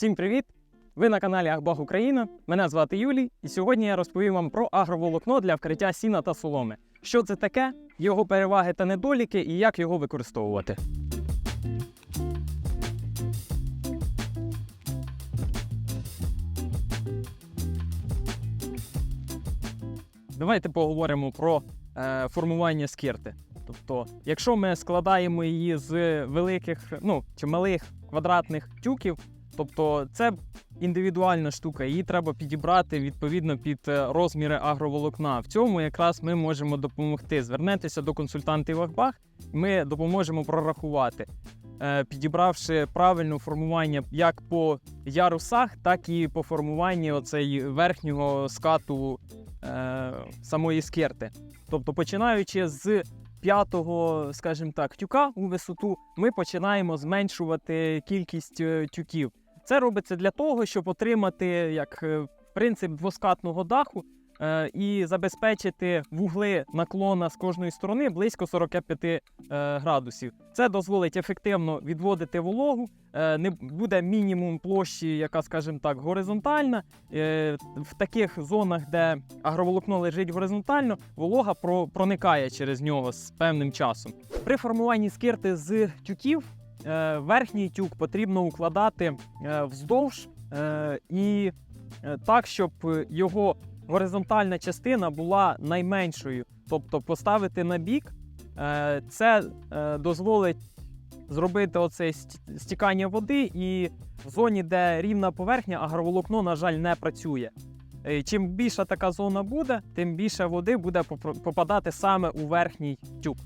Всім привіт! Ви на каналі Ахбаг Україна. Мене звати Юлій, і сьогодні я розповім вам про агроволокно для вкриття сіна та соломи. Що це таке, його переваги та недоліки і як його використовувати. Давайте поговоримо про е, формування скірти. Тобто, якщо ми складаємо її з великих, ну чи малих квадратних тюків, тобто це індивідуальна штука, її треба підібрати відповідно під е, розміри агроволокна. В цьому якраз ми можемо допомогти. Звернетеся до консультантів Ахбах, ми допоможемо прорахувати, е, підібравши правильне формування як по ярусах, так і по формуванні оцей верхнього скату е, самої скерти. Тобто, починаючи з п'ятого, скажімо так, тюка у висоту, ми починаємо зменшувати кількість тюків. Це робиться для того, щоб отримати як е, принцип двоскатного даху е, і забезпечити вугли наклона з кожної сторони близько 45 е, градусів. Це дозволить ефективно відводити вологу, не буде мінімум площі, яка, скажімо так, горизонтальна. В таких зонах, де агроволокно лежить горизонтально, волога про- проникає через нього з певним часом. При формуванні скирти з тюків верхній тюк потрібно укладати е, вздовж е, і е, так, щоб е, його горизонтальна частина була найменшою. Тобто поставити на бік, е, це е, дозволить зробити оце стікання води, і в зоні, де рівна поверхня, агроволокно, на жаль, не працює. Е, Чим більша така зона буде, тим більше води буде попадати саме у верхній тюк.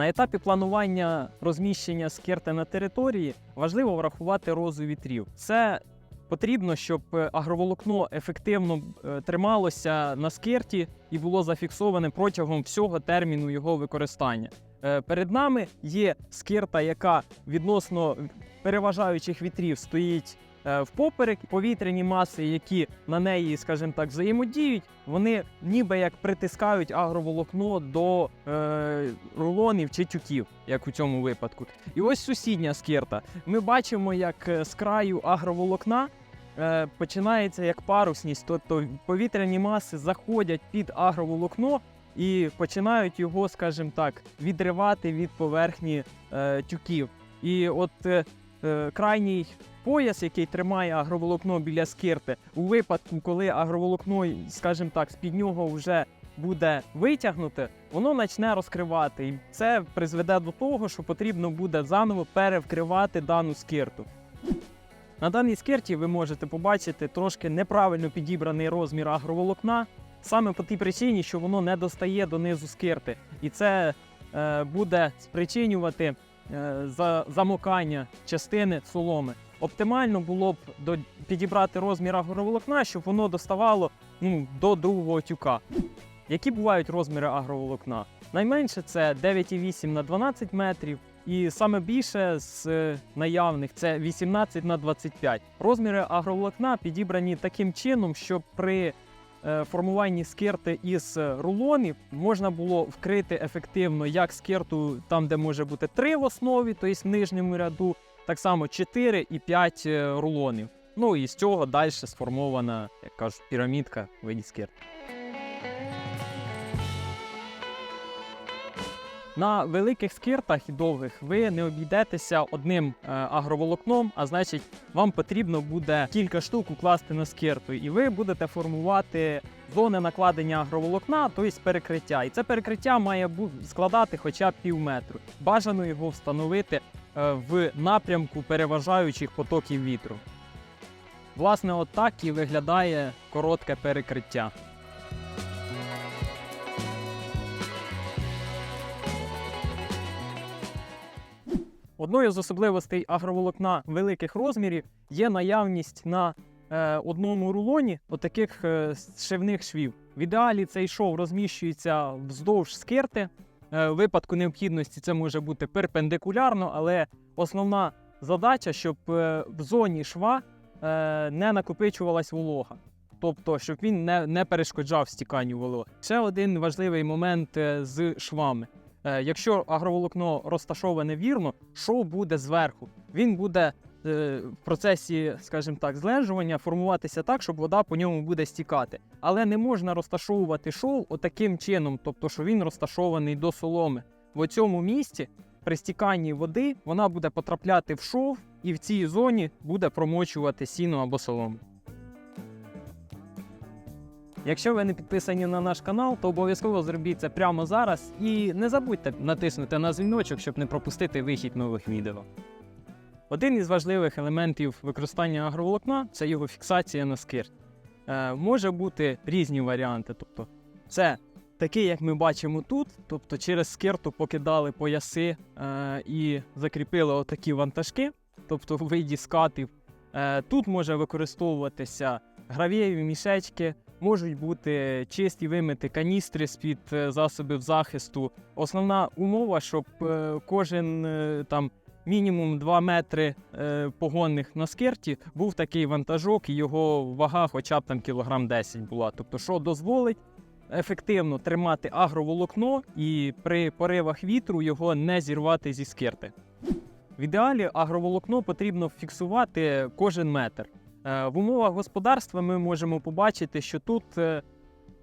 На етапі планування розміщення скерти на території важливо врахувати розу вітрів. Це потрібно, щоб е, агроволокно ефективно е, трималося на скерті і було зафіксоване протягом всього терміну його використання. Е, Перед нами є скирта, яка відносно переважаючих вітрів стоїть впоперек. Повітряні маси, які на неї, скажімо так, взаємодіють, вони ніби як притискають агроволокно до е, рулонів чи тюків, як у цьому випадку. І ось сусідня скирта. Ми бачимо, як е, з краю агроволокна е, починається як парусність, тобто повітряні маси заходять під агроволокно і починають його, скажімо так, відривати від поверхні е, тюків. І от е, е, крайній пояс, який тримає агроволокно біля скирти, у випадку, коли агроволокно, скажімо так, з-під нього вже буде витягнуте, воно почне розкривати. І це призведе до того, що потрібно буде заново перевкривати дану скирту. На даній скирті ви можете побачити трошки неправильно підібраний розмір агроволокна, саме по тій причині, що воно не достає до низу скирти. І це е, буде спричинювати е, замокання частини соломи. Оптимально було б до, підібрати розмір агроволокна, щоб воно доставало ну, до другого тюка. Які бувають розміри агроволокна? Найменше це 9,8 на 12 метрів, і саме більше з е, наявних це 18 на 25. Розміри агроволокна підібрані таким чином, щоб при е, формуванні скирти із е, рулонів можна було вкрити ефективно як скирту там, де може бути 3 в основі, тобто в нижньому ряду, так само 4 і 5 е, рулонів. Ну і з цього далі сформована, як кажуть, пірамідка в. На великих скиртах і довгих ви не обійдетеся одним е, агроволокном, а значить, вам потрібно буде кілька штук укласти на скирту, і ви будете формувати зони накладення агроволокна, тобто перекриття. І це перекриття має складати хоча б пів метру. Бажано його встановити е, в напрямку переважаючих потоків вітру. Власне, от і виглядає коротке перекриття. Одною з особливостей агроволокна великих розмірів є наявність на е, одному рулоні отаких е, шивних швів. В ідеалі цей шов розміщується вздовж скирти. Е, випадку необхідності це може бути перпендикулярно, але основна задача, щоб е, в зоні шва е, не накопичувалась волога. тобто щоб він не, не перешкоджав стіканню вологи. Ще один важливий момент е, з швами. Е, Якщо агроволокно розташоване вірно, шов буде зверху. Він буде е, в процесі, скажімо так, злежування формуватися так, щоб вода по ньому буде стікати. Але не можна розташовувати шов отаким чином, тобто, що він розташований до соломи. В цьому місці при стіканні води вона буде потрапляти в шов, і в цій зоні буде промочувати сіно або солому. Якщо ви не підписані на наш канал, то обов'язково зробіть це прямо зараз і не забудьте натиснути на дзвіночок, щоб не пропустити вихід нових відео. Один із важливих елементів використання агроволокна це його фіксація на скирт. Е, може бути різні варіанти. Тобто, це такий, як ми бачимо тут, тобто через скирту покидали пояси е, і закріпили отакі вантажки, тобто в виді скатів. Е, тут може використовуватися гравієві мішечки, можуть бути чисті вимити каністри з-під е, засобів захисту. Основна умова, щоб е, кожен е, там мінімум 2 метри погонних на скирті був такий вантажок, і його вага хоча б там кілограм 10 була. Тобто, що дозволить ефективно тримати агроволокно і при поривах вітру його не зірвати зі скирти. В ідеалі агроволокно потрібно фіксувати кожен метр. Е, В умовах господарства ми можемо побачити, що тут е,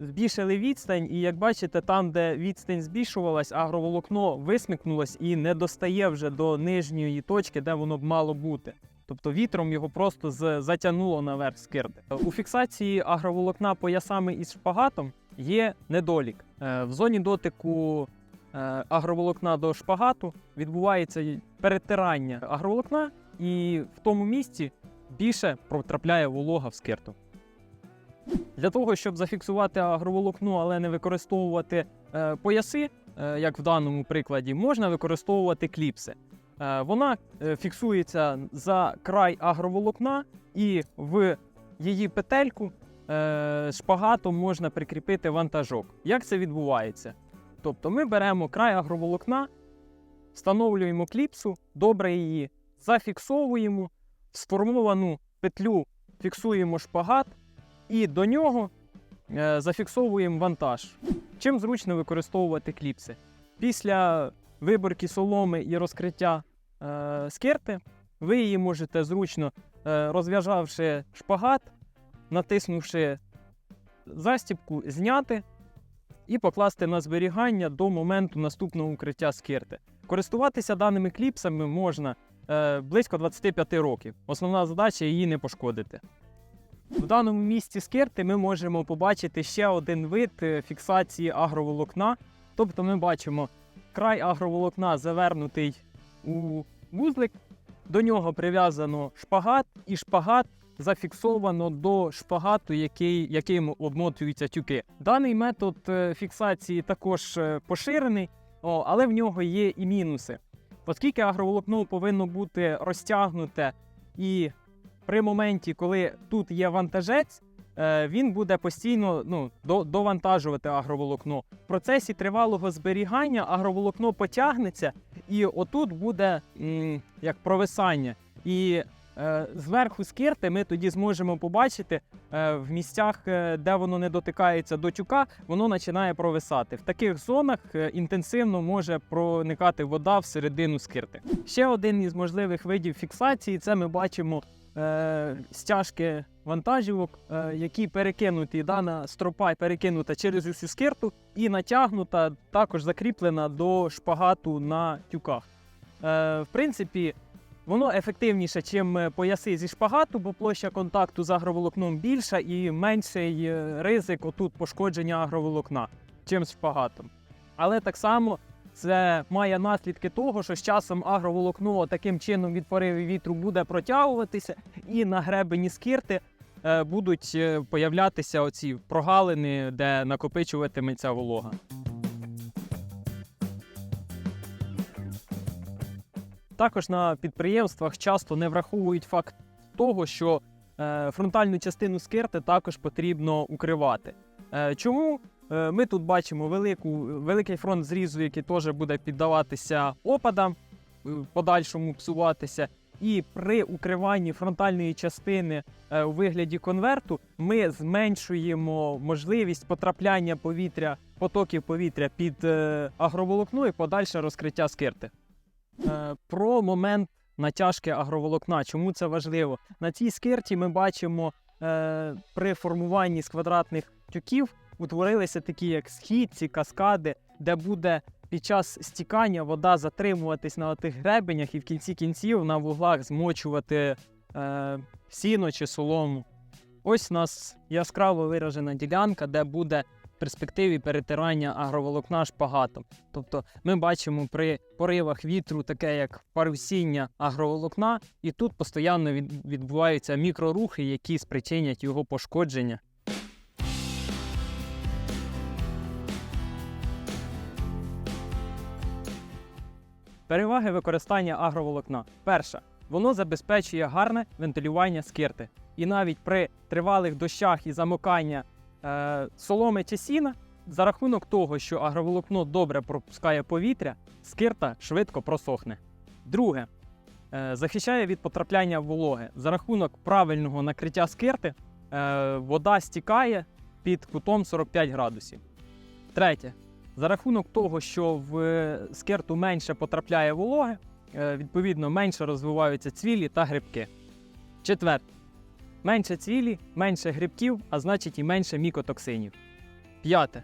збільшили відстань, і як бачите, там, де відстань збільшувалась, агроволокно висмикнулось і не достає вже до нижньої точки, де воно б мало бути. Тобто вітром його просто затягнуло наверх скирти. У фіксації агроволокна поясами із шпагатом є недолік. Е, В зоні дотику агроволокна до шпагату відбувається перетирання агроволокна, і в тому місці більше потрапляє волога в скирту. Для того, щоб зафіксувати агроволокно, але не використовувати е, пояси, е, як в даному прикладі, можна використовувати кліпси. Е, вона е, фіксується за край агроволокна, і в її петельку е, шпагатом можна прикріпити вантажок. Як це відбувається? Тобто ми беремо край агроволокна, встановлюємо кліпсу, добре її зафіксовуємо, сформовану петлю фіксуємо шпагат і до нього е, зафіксовуємо вантаж. Чим зручно використовувати кліпси? Після виборки соломи і розкриття е, скирти, ви її можете зручно, е, розв'язавши шпагат, натиснувши застібку, зняти і покласти на зберігання до моменту наступного укриття скирти. Користуватися даними кліпсами можна близько 25 років. Основна задача її не пошкодити. В даному місці скирти ми можемо побачити ще один вид е, фіксації агроволокна. Тобто ми бачимо край агроволокна завернутий у вузлик, до нього прив'язано шпагат, і шпагат зафіксовано до шпагату, який, яким обмотуються тюки. Даний метод е, фіксації також е, поширений, але в нього є і мінуси. Оскільки агроволокно повинно бути розтягнуте і при моменті, коли тут є вантажець, е, він буде постійно ну, довантажувати агроволокно. В процесі тривалого зберігання агроволокно потягнеться, і отут буде як провисання. І зверху скирти ми тоді зможемо побачити е, в місцях, е, де воно не дотикається до тюка, воно починає провисати. В таких зонах е, інтенсивно може проникати вода всередину скирти. Ще один із можливих видів фіксації це ми бачимо е, стяжки вантажівок, е, які перекинуті, дана стропа перекинута через усю скирту і натягнута, також закріплена до шпагату на тюках. Е, в принципі, воно ефективніше, ніж пояси зі шпагату, бо площа контакту з агроволокном більша і менший е, ризик отут пошкодження агроволокна, чим з шпагатом. Але так само це має наслідки того, що з часом агроволокно таким чином від поривів вітру буде протягуватися, і на гребені скирти е, будуть е, появлятися оці прогалини, де накопичуватиметься волога. Також на підприємствах часто не враховують факт того, що е, фронтальну частину скирти також потрібно укривати. Е, чому? Е, Ми тут бачимо велику, великий фронт зрізу, який теж буде піддаватися опадам, подальшому псуватися. І при укриванні фронтальної частини у вигляді конверту ми зменшуємо можливість потрапляння повітря, потоків повітря під агроволокно і подальше розкриття скирти. Е, Про момент натяжки агроволокна. Чому це важливо? На цій скирті ми бачимо е, при формуванні з квадратних тюків утворилися такі як східці, каскади, де буде під час стікання вода затримуватись на тих гребенях і в кінці кінців на вуглах змочувати е, сіно чи солому. Ось у нас яскраво виражена ділянка, де буде перспективі перетирання агроволокна шпагатом. Тобто ми бачимо при поривах вітру таке як парусіння агроволокна, і тут постійно відбуваються мікрорухи, які спричинять його пошкодження. Переваги використання агроволокна. Перша, воно забезпечує гарне вентилювання скирти. І навіть при тривалих дощах і замокання соломи чи сіна, за рахунок того, що агроволокно добре пропускає повітря, скирта швидко просохне. Друге, е, захищає від потрапляння вологи. За рахунок правильного накриття скирти е, вода стікає під кутом 45 градусів. Третє, за рахунок того, що в е, скирту менше потрапляє вологи, е, відповідно менше розвиваються цвілі та грибки. Четверте. Менше цвілі, менше грибків, а значить і менше мікотоксинів. П'яте.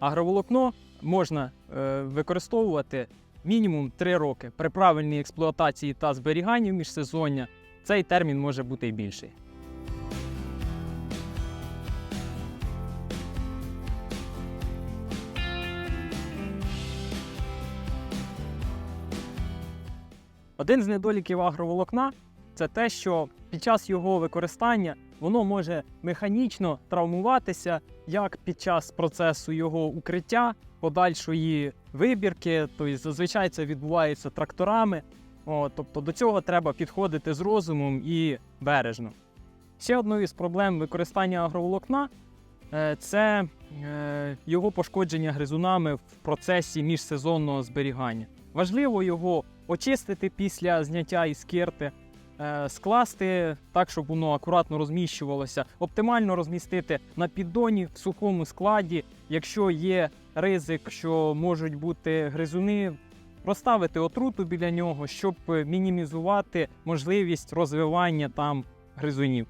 Агроволокно можна е, використовувати мінімум 3 роки. При правильній експлуатації та зберіганні міжсезоння цей термін може бути і більший. Один з недоліків агроволокна це те, що під час його використання воно може механічно травмуватися як під час процесу його укриття, подальшої вибірки. Тобто зазвичай це відбувається тракторами. О, тобто до цього треба підходити з розумом і бережно. Ще одною з проблем використання агроволокна е, це е, його пошкодження гризунами в процесі міжсезонного зберігання. Важливо його очистити після зняття із кірти, е, скласти так, щоб воно акуратно розміщувалося, оптимально розмістити на піддоні в сухому складі. Якщо є ризик, що можуть бути гризуни, розставити отруту біля нього, щоб мінімізувати можливість розвивання там гризунів.